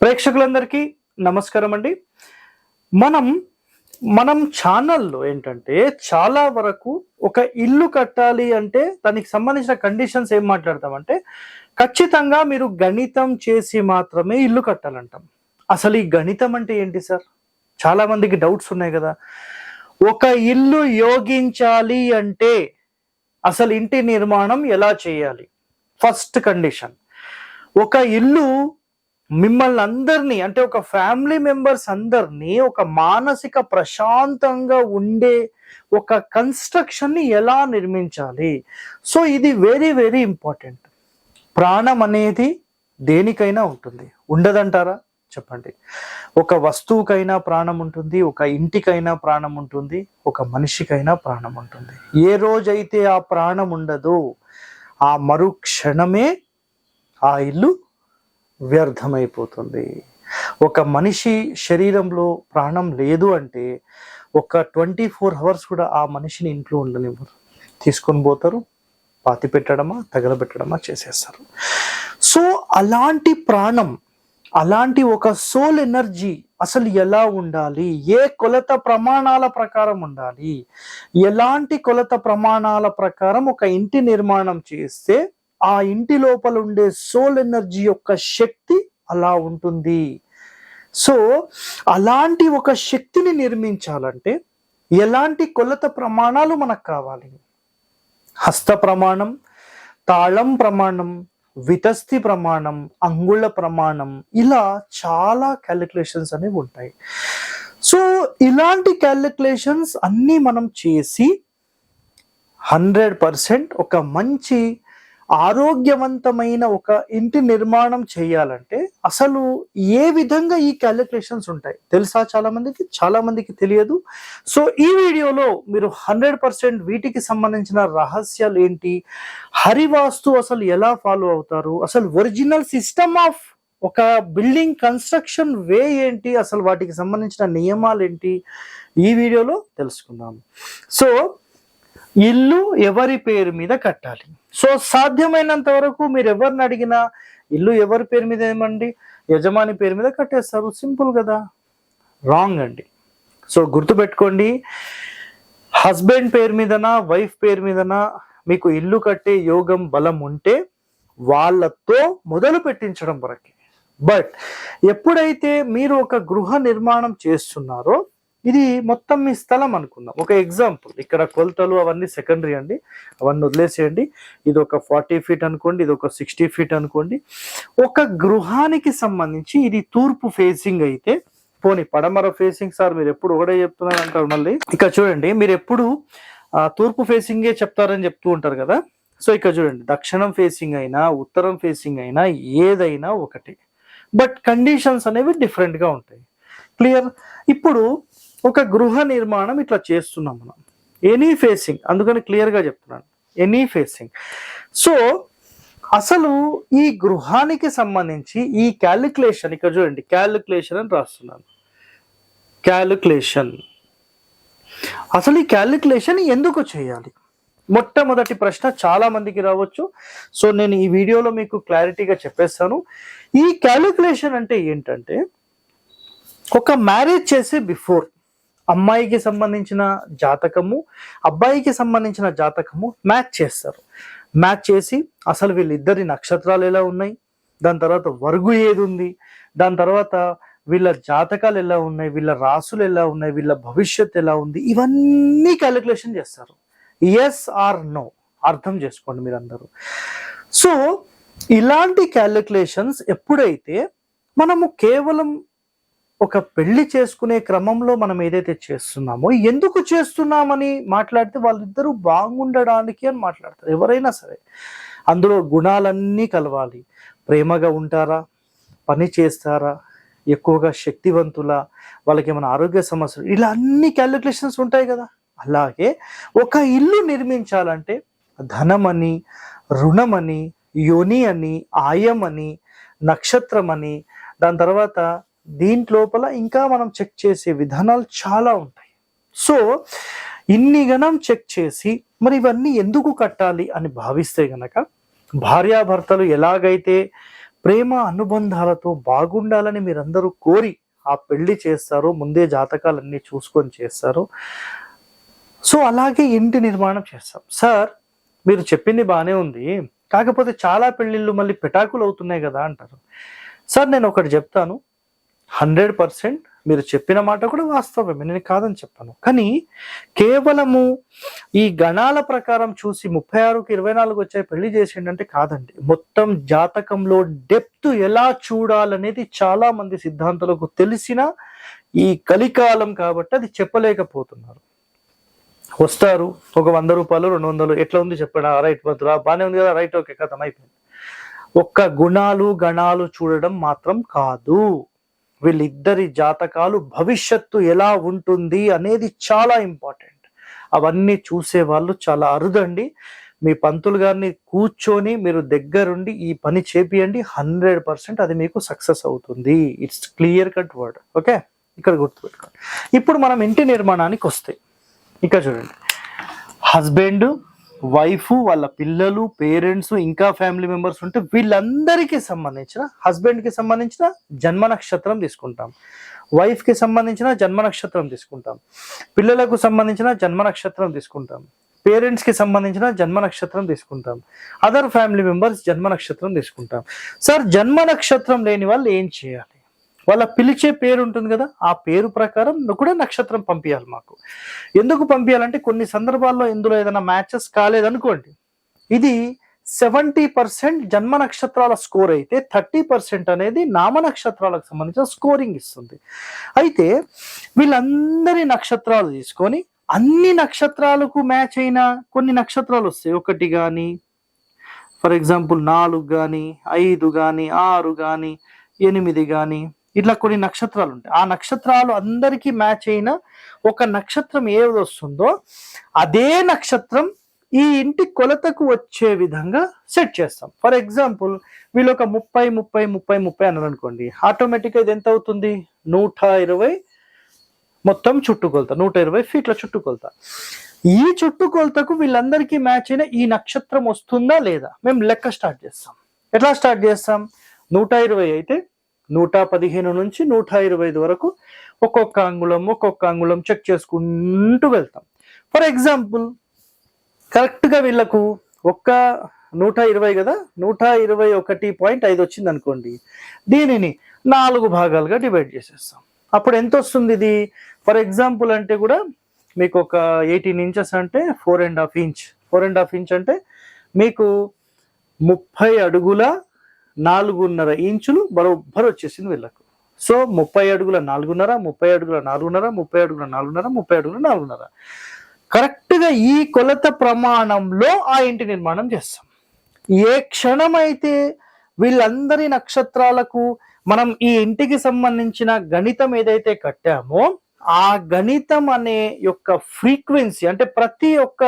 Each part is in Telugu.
ప్రేక్షకులందరికీ నమస్కారం అండి మనం మనం ఛానల్లో ఏంటంటే చాలా వరకు ఒక ఇల్లు కట్టాలి అంటే దానికి సంబంధించిన కండిషన్స్ ఏం మాట్లాడతామంటే ఖచ్చితంగా మీరు గణితం చేసి మాత్రమే ఇల్లు కట్టాలంటాం. అసలు ఈ గణితం అంటే ఏంటి సార్? చాలా మందికి డౌట్స్ ఉన్నాయి కదా. ఒక ఇల్లు యోగించాలి అంటే అసలు ఇంటి నిర్మాణం ఎలా చేయాలి? First condition. ఒక ఇల్లు మిమ్మల్ని అందరినీ అంటే ఒక ఫ్యామిలీ మెంబర్స్ అందరినీ ఒక మానసిక ప్రశాంతంగా ఉండే ఒక కన్స్ట్రక్షన్ని ఎలా నిర్మించాలి? సో ఇది వెరీ వెరీ ఇంపార్టెంట్. ప్రాణం అనేది దేనికైనా ఉంటుంది. ఉండదంటారా? చెప్పండి. ఒక వస్తువుకైనా ప్రాణం ఉంటుంది ఒక ఇంటికైనా ప్రాణం ఉంటుంది ఒక మనిషికైనా ప్రాణం ఉంటుంది. ఏ రోజైతే ఆ ప్రాణం ఉండదో ఆ మరుక్షణమే ఆ ఇల్లు వ్యర్థమైపోతుంది. ఒక మనిషి శరీరంలో ప్రాణం లేదు అంటే ఒక ట్వంటీ ఫోర్ అవర్స్ కూడా ఆ మనిషిని ఇంట్లో ఉండనివ్వరు. తీసుకొని పోతారు పాతి పెట్టడమా తగలబెట్టడమా చేసేస్తారు. సో అలాంటి ప్రాణం అలాంటి ఒక సోల్ ఎనర్జీ అసలు ఎలా ఉండాలి? ఏ కొలత ప్రమాణాల ప్రకారం ఉండాలి? ఎలాంటి కొలత ప్రమాణాల ప్రకారం ఒక ఇంటి నిర్మాణం చేస్తే ఆ ఇంటి లోపల ఉండే సోల్ ఎనర్జీ యొక్క శక్తి అలా ఉంటుంది. సో అలాంటి ఒక శక్తిని నిర్మించాలంటే ఎలాంటి కొలత ప్రమాణాలు మనకు కావాలి? హస్త ప్రమాణం తాళం ప్రమాణం వితస్తి ప్రమాణం అంగుళ ప్రమాణం ఇలా చాలా క్యాలిక్యులేషన్స్ అనేవి ఉంటాయి. సో ఇలాంటి క్యాలిక్యులేషన్స్ అన్నీ మనం చేసి హండ్రెడ్ పర్సెంట్ ఒక మంచి ఆరోగ్యవంతమైన ఒక ఇంటి నిర్మాణం చేయాలంటే అసలు ఏ విధంగా ఈ క్యాలిక్యులేషన్స్ ఉంటాయి? తెలుసా చాలా మందికి చాలా మందికి తెలియదు. సో ఈ వీడియోలో మీరు హండ్రెడ్ పర్సెంట్ వీటికి సంబంధించిన రహస్యాలు ఏంటి? హరివాస్తు అసలు ఎలా ఫాలో అవుతారు? అసలు ఒరిజినల్ సిస్టమ్ ఆఫ్ ఒక బిల్డింగ్ కన్స్ట్రక్షన్ వే ఏంటి? అసలు వాటికి సంబంధించిన నియమాలు ఏంటి? ఈ వీడియోలో తెలుసుకుందాం. సో ఇల్లు ఎవరి పేరు మీద కట్టాలి. సో సాధ్యమైనంత వరకు మీరు ఎవరిని అడిగినా ఇల్లు ఎవరి పేరు మీద ఏమండి? యజమాని పేరు మీద కట్టేస్తారు. సింపుల్ కదా. రాంగ్ అండి. సో గుర్తుపెట్టుకోండి హస్బెండ్ పేరు మీదనా వైఫ్ పేరు మీదనా మీకు ఇల్లు కట్టే యోగం బలం ఉంటే వాళ్ళతో మొదలు పెట్టించడం వరకే. బట్ ఎప్పుడైతే మీరు ఒక గృహ నిర్మాణం చేస్తున్నారో ఇది మొత్తం మీ స్థలం అనుకుందాం. ఒక ఎగ్జాంపుల్ ఇక్కడ కొలతలు అవన్నీ సెకండరీ అండి. అవన్నీ వదిలేసేయండి. ఇది ఒక ఫార్టీ ఫీట్ అనుకోండి ఇది ఒక సిక్స్టీ ఫీట్ అనుకోండి. ఒక గృహానికి సంబంధించి ఇది తూర్పు ఫేసింగ్ అయితే పోనీ పడమర ఫేసింగ్ సార్ మీరు ఎప్పుడు ఒకటే చెప్తున్నారు అంటారు మళ్ళీ. ఇక్కడ చూడండి మీరు ఎప్పుడు తూర్పు ఫేసింగే చెప్తారని చెప్తూ ఉంటారు కదా. సో ఇక్కడ చూడండి దక్షిణం ఫేసింగ్ అయినా ఉత్తరం ఫేసింగ్ అయినా ఏదైనా ఒకటి. బట్ కండిషన్స్ అనేవి డిఫరెంట్గా ఉంటాయి. క్లియర్ ఇప్పుడు ఒక గృహ నిర్మాణం ఇట్లా చేస్తున్నాం మనం. ఎనీ ఫేసింగ్ అందుకని క్లియర్గా చెప్తున్నాను. ఎనీ ఫేసింగ్ సో అసలు ఈ గృహానికి సంబంధించి ఈ క్యాలిక్యులేషన్ ఇక్కడ చూడండి క్యాలిక్యులేషన్ అని రాస్తున్నాను. క్యాలిక్యులేషన్ అసలు ఈ క్యాలిక్యులేషన్ ఎందుకు చేయాలి? మొట్టమొదటి ప్రశ్న చాలా మందికి రావచ్చు. సో నేను ఈ వీడియోలో మీకు క్లారిటీగా చెప్పేస్తాను. ఈ క్యాలిక్యులేషన్ అంటే ఏంటంటే ఒక మ్యారేజ్ చేసే బిఫోర్ అమ్మాయికి సంబంధించిన జాతకము అబ్బాయికి సంబంధించిన జాతకము మ్యాచ్ చేస్తారు. మ్యాచ్ చేసి అసలు వీళ్ళిద్దరి నక్షత్రాలు ఎలా ఉన్నాయి? దాని తర్వాత వర్గు ఏది ఉంది? దాని తర్వాత వీళ్ళ జాతకాలు ఎలా ఉన్నాయి? వీళ్ళ రాసులు ఎలా ఉన్నాయి? వీళ్ళ భవిష్యత్ ఎలా ఉంది? ఇవన్నీ క్యాలిక్యులేషన్ చేస్తారు. ఎస్ ఆర్ నో అర్థం చేసుకోండి మీరందరూ. సో ఇలాంటి క్యాలిక్యులేషన్స్ ఎప్పుడైతే మనము కేవలం ఒక పెళ్ళి చేసుకునే క్రమంలో మనం ఏదైతే చేస్తున్నామో ఎందుకు చేస్తున్నామని మాట్లాడితే వాళ్ళిద్దరూ బాగుండడానికి అని మాట్లాడతారు ఎవరైనా సరే. అందులో గుణాలన్నీ కలవాలి. ప్రేమగా ఉంటారా? పని చేస్తారా? ఎక్కువగా శక్తివంతుల? వాళ్ళకి ఏమైనా ఆరోగ్య సమస్యలు? ఇలా అన్ని క్యాలిక్యులేషన్స్ ఉంటాయి కదా. అలాగే ఒక ఇల్లు నిర్మించాలంటే ధనమని రుణమని యోని అని ఆయమని నక్షత్రం అని దాని తర్వాత దీంట్లోపల ఇంకా మనం చెక్ చేసే విధానాలు చాలా ఉంటాయి. సో ఇన్ని గణం చెక్ చేసి మరి ఇవన్నీ ఎందుకు కట్టాలి అని భావిస్తే గనక భార్యాభర్తలు ఎలాగైతే ప్రేమ అనుబంధాలతో బాగుండాలని మీరందరూ కోరి ఆ పెళ్ళి చేస్తారు ముందే జాతకాలన్నీ చూసుకొని చేస్తారు సో అలాగే ఇంటి నిర్మాణం చేస్తాం. సార్ మీరు చెప్పింది బాగానే ఉంది. కాకపోతే చాలా పెళ్ళిళ్ళు మళ్ళీ పెటాకులు అవుతున్నాయి కదా అంటారు. సార్ నేను ఒకటి చెప్తాను. హండ్రెడ్ పర్సెంట్ మీరు చెప్పిన మాట కూడా వాస్తవమే. నేను కాదని చెప్పాను. కానీ కేవలము ఈ గణాల ప్రకారం చూసి ముప్పై ఆరుకి ఇరవై నాలుగు వచ్చాయి పెళ్ళి చేసిండంటే కాదండి. మొత్తం జాతకంలో డెప్త్ ఎలా చూడాలనేది చాలా మంది సిద్ధాంతాలకు తెలిసిన ఈ కలికాలం కాబట్టి అది చెప్పలేకపోతున్నారు. వస్తారు ఒక వంద రూపాయలు రెండు వందలు ఎట్లా ఉంది చెప్పడా. రైట్ వద్దురా బాగానే ఉంది కదా రైట్ ఓకే కథం అయిపోయింది. ఒక్క గుణాలు గణాలు చూడడం మాత్రం కాదు. వీళ్ళిద్దరి జాతకాలు భవిష్యత్తు ఎలా ఉంటుంది అనేది చాలా ఇంపార్టెంట్. అవన్నీ చూసే వాళ్ళు చాలా అరుదండి. మీ పంతులు గారిని కూర్చొని మీరు దగ్గరుండి ఈ పని చేపియండి. హండ్రెడ్ పర్సెంట్ అది మీకు సక్సెస్ అవుతుంది. It's clear cut word. Okay? ఇక్కడ గుర్తుపెట్టుకోండి. ఇప్పుడు మనం ఇంటి నిర్మాణానికి వస్తే ఇక్కడ చూడండి. హస్బెండ్ వైఫ్ వాళ్ళ పిల్లలు పేరెంట్స్ ఇంకా ఫ్యామిలీ మెంబర్స్ ఉంటే వీళ్ళందరికీ సంబంధించిన హస్బెండ్కి సంబంధించిన జన్మ నక్షత్రం తీసుకుంటాం. వైఫ్కి సంబంధించిన జన్మ నక్షత్రం తీసుకుంటాం. పిల్లలకు సంబంధించిన జన్మ నక్షత్రం తీసుకుంటాం. పేరెంట్స్కి సంబంధించిన జన్మ నక్షత్రం తీసుకుంటాం. అదర్ ఫ్యామిలీ మెంబర్స్ జన్మ నక్షత్రం తీసుకుంటాం. సార్ జన్మ నక్షత్రం లేని వాళ్ళు ఏం చేయాలి? వాళ్ళ పిలిచే పేరు ఉంటుంది కదా ఆ పేరు ప్రకారం కూడా నక్షత్రం పంపించాలి మాకు. ఎందుకు పంపించాలంటే కొన్ని సందర్భాల్లో ఇందులో ఏదైనా మ్యాచెస్ కాలేదనుకోండి. ఇది సెవెంటీ పర్సెంట్ జన్మ నక్షత్రాల స్కోర్ అయితే థర్టీ పర్సెంట్ అనేది నామ నక్షత్రాలకు సంబంధించిన స్కోరింగ్ ఇస్తుంది. అయితే వీళ్ళందరి నక్షత్రాలు తీసుకొని అన్ని నక్షత్రాలకు మ్యాచ్ అయిన కొన్ని నక్షత్రాలు వస్తాయి. ఒకటి కానీ ఫర్ ఎగ్జాంపుల్ నాలుగు కానీ ఐదు కానీ ఆరు కానీ ఎనిమిది కానీ ఇట్లా కొన్ని నక్షత్రాలు ఉంటాయి. ఆ నక్షత్రాలు అందరికీ మ్యాచ్ అయిన ఒక నక్షత్రం ఏది వస్తుందో అదే నక్షత్రం ఈ ఇంటి కొలతకు వచ్చే విధంగా సెట్ చేస్తాం. ఫర్ ఎగ్జాంపుల్ వీళ్ళు ఒక ముప్పై ముప్పై ముప్పై ముప్పై అన్నారు అనుకోండి. ఆటోమేటిక్గా ఇది ఎంత అవుతుంది? నూట ఇరవై మొత్తం చుట్టుకొలత. నూట ఇరవై ఫీట్ల చుట్టుకొలత. ఈ చుట్టుకొలతకు వీళ్ళందరికీ మ్యాచ్ అయిన ఈ నక్షత్రం వస్తుందా లేదా? మేము లెక్క స్టార్ట్ చేస్తాం. ఎట్లా స్టార్ట్ చేస్తాం? నూట ఇరవై అయితే నూట పదిహేను నుంచి నూట ఇరవై ఐదు వరకు ఒక్కొక్క అంగుళం ఒక్కొక్క అంగుళం చెక్ చేసుకుంటూ వెళ్తాం. ఫర్ ఎగ్జాంపుల్ కరెక్ట్గా వీళ్ళకు ఒక్క నూట ఇరవై కదా నూట ఇరవై ఒకటి పాయింట్ ఐదు వచ్చింది అనుకోండి దీనిని నాలుగు భాగాలుగా డివైడ్ చేసేస్తాం. అప్పుడు ఎంత వస్తుంది ఇది? ఫర్ ఎగ్జాంపుల్ అంటే కూడా మీకు ఒక ఎయిటీన్ ఇంచెస్ అంటే four and half inch four and half inch అంటే మీకు ముప్పై అడుగుల నాలుగున్నర ఇంచులు బరోబ్బర్ వచ్చేసింది వీళ్ళకు. సో ముప్పై అడుగుల నాలుగున్నర ముప్పై అడుగుల నాలుగున్నర ముప్పై అడుగుల నాలుగున్నర ముప్పై అడుగుల నాలుగున్నర. కరెక్ట్గా ఈ కొలత ప్రమాణంలో ఆ ఇంటి నిర్మాణం చేస్తాం. ఏ క్షణమైతే వీళ్ళందరి నక్షత్రాలకు మనం ఈ ఇంటికి సంబంధించిన గణితం ఏదైతే కట్టామో ఆ గణితం అనే యొక్క ఫ్రీక్వెన్సీ అంటే ప్రతి ఒక్క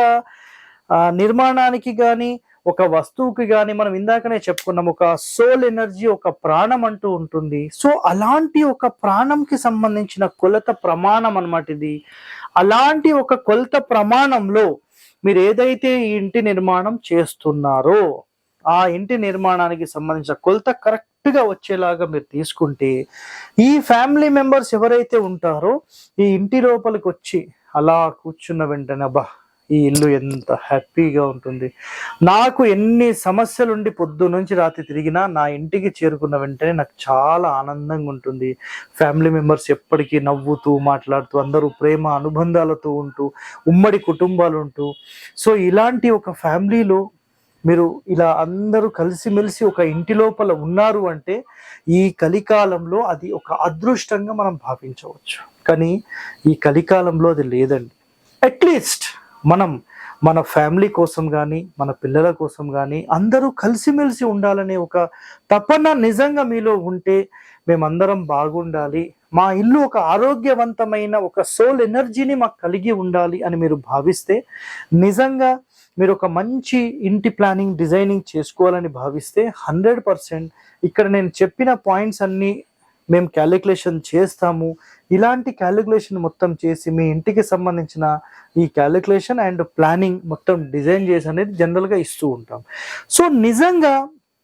నిర్మాణానికి కానీ ఒక వస్తువుకి కానీ మనం ఇందాకనే చెప్పుకున్నాం ఒక సోల్ ఎనర్జీ ఒక ప్రాణం అంటూ ఉంటుంది. సో అలాంటి ఒక ప్రాణంకి సంబంధించిన కొలత ప్రమాణం అనమాట ఇది. అలాంటి ఒక కొలత ప్రమాణంలో మీరు ఏదైతే ఈ ఇంటి నిర్మాణం చేస్తున్నారో ఆ ఇంటి నిర్మాణానికి సంబంధించిన కొలత కరెక్ట్గా వచ్చేలాగా మీరు తీసుకుంటే ఈ ఫ్యామిలీ మెంబర్స్ ఎవరైతే ఉంటారో ఈ ఇంటి లోపలికి వచ్చి అలా కూర్చున్న వెంటనే అబ్బా ఈ ఇల్లు ఎంత హ్యాపీగా ఉంటుంది. నాకు ఎన్ని సమస్యలుండి పొద్దు నుంచి రాత్రి తిరిగినా నా ఇంటికి చేరుకున్న వెంటనే నాకు చాలా ఆనందంగా ఉంటుంది. ఫ్యామిలీ మెంబర్స్ ఎప్పటికీ నవ్వుతూ మాట్లాడుతూ అందరూ ప్రేమ అనుబంధాలతో ఉంటూ ఉమ్మడి కుటుంబాలు ఉంటూ. సో ఇలాంటి ఒక ఫ్యామిలీలో మీరు ఇలా అందరూ కలిసిమెలిసి ఒక ఇంటి లోపల ఉన్నారు అంటే ఈ కలికాలంలో అది ఒక అదృష్టంగా మనం భావించవచ్చు. కానీ ఈ కలికాలంలో అది లేదండి. అట్లీస్ట్ మనం మన ఫ్యామిలీ కోసం కానీ మన పిల్లల కోసం కానీ అందరూ కలిసిమెలిసి ఉండాలనే ఒక తపన నిజంగా మీలో ఉంటే మేమందరం బాగుండాలి. మా ఇల్లు ఒక ఆరోగ్యవంతమైన ఒక సోల్ ఎనర్జీని మాకు కలిగి ఉండాలి అని మీరు భావిస్తే నిజంగా మీరు ఒక మంచి ఇంటి ప్లానింగ్ డిజైనింగ్ చేసుకోవాలని భావిస్తే హండ్రెడ్ పర్సెంట్ ఇక్కడ నేను చెప్పిన పాయింట్స్ అన్నీ మేము క్యాలిక్యులేషన్ చేస్తాము. ఇలాంటి క్యాలిక్యులేషన్ మొత్తం చేసి మీ ఇంటికి సంబంధించిన ఈ క్యాలిక్యులేషన్ అండ్ ప్లానింగ్ మొత్తం డిజైన్ చేసి అనేది జనరల్గా ఇస్తూ ఉంటాం. సో నిజంగా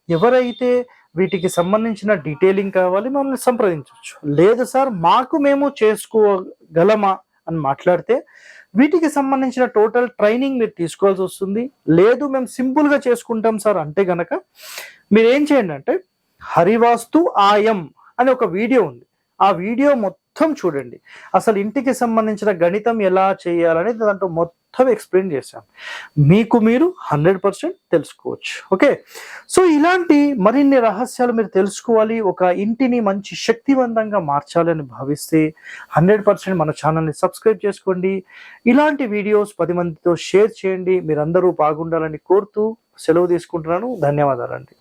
ఎవరైతే వీటికి సంబంధించిన డీటెయిలింగ్ కావాలి మమ్మల్ని సంప్రదించవచ్చు. లేదు సార్ మాకు మేము చేసుకోగలమా అని మాట్లాడితే వీటికి సంబంధించిన టోటల్ ట్రైనింగ్ మీరు తీసుకోవాల్సి వస్తుంది. లేదు మేము సింపుల్గా చేసుకుంటాం సార్ అంటే గనక మీరు ఏం చేయండి అంటే హరివాస్తు ఆయం అని ఒక వీడియో ఉంది. ఆ వీడియో మొత్తం చూడండి. అసలు ఇంటికి సంబంధించిన గణితం ఎలా చేయాలనేది దాంట్లో మొత్తం ఎక్స్ప్లెయిన్ చేశాం. మీకు మీరు హండ్రెడ్ పర్సెంట్ తెలుసుకోవచ్చు. ఓకే? సో ఇలాంటి మరిన్ని రహస్యాలు మీరు తెలుసుకోవాలి. ఒక ఇంటిని మంచి శక్తివంతంగా మార్చాలని భావిస్తే హండ్రెడ్ పర్సెంట్ మన ఛానల్ని సబ్స్క్రైబ్ చేసుకోండి. ఇలాంటి వీడియోస్ పది మందితో షేర్ చేయండి. మీరందరూ బాగుండాలని కోరుతూ సెలవు తీసుకుంటున్నాను. ధన్యవాదాలండి.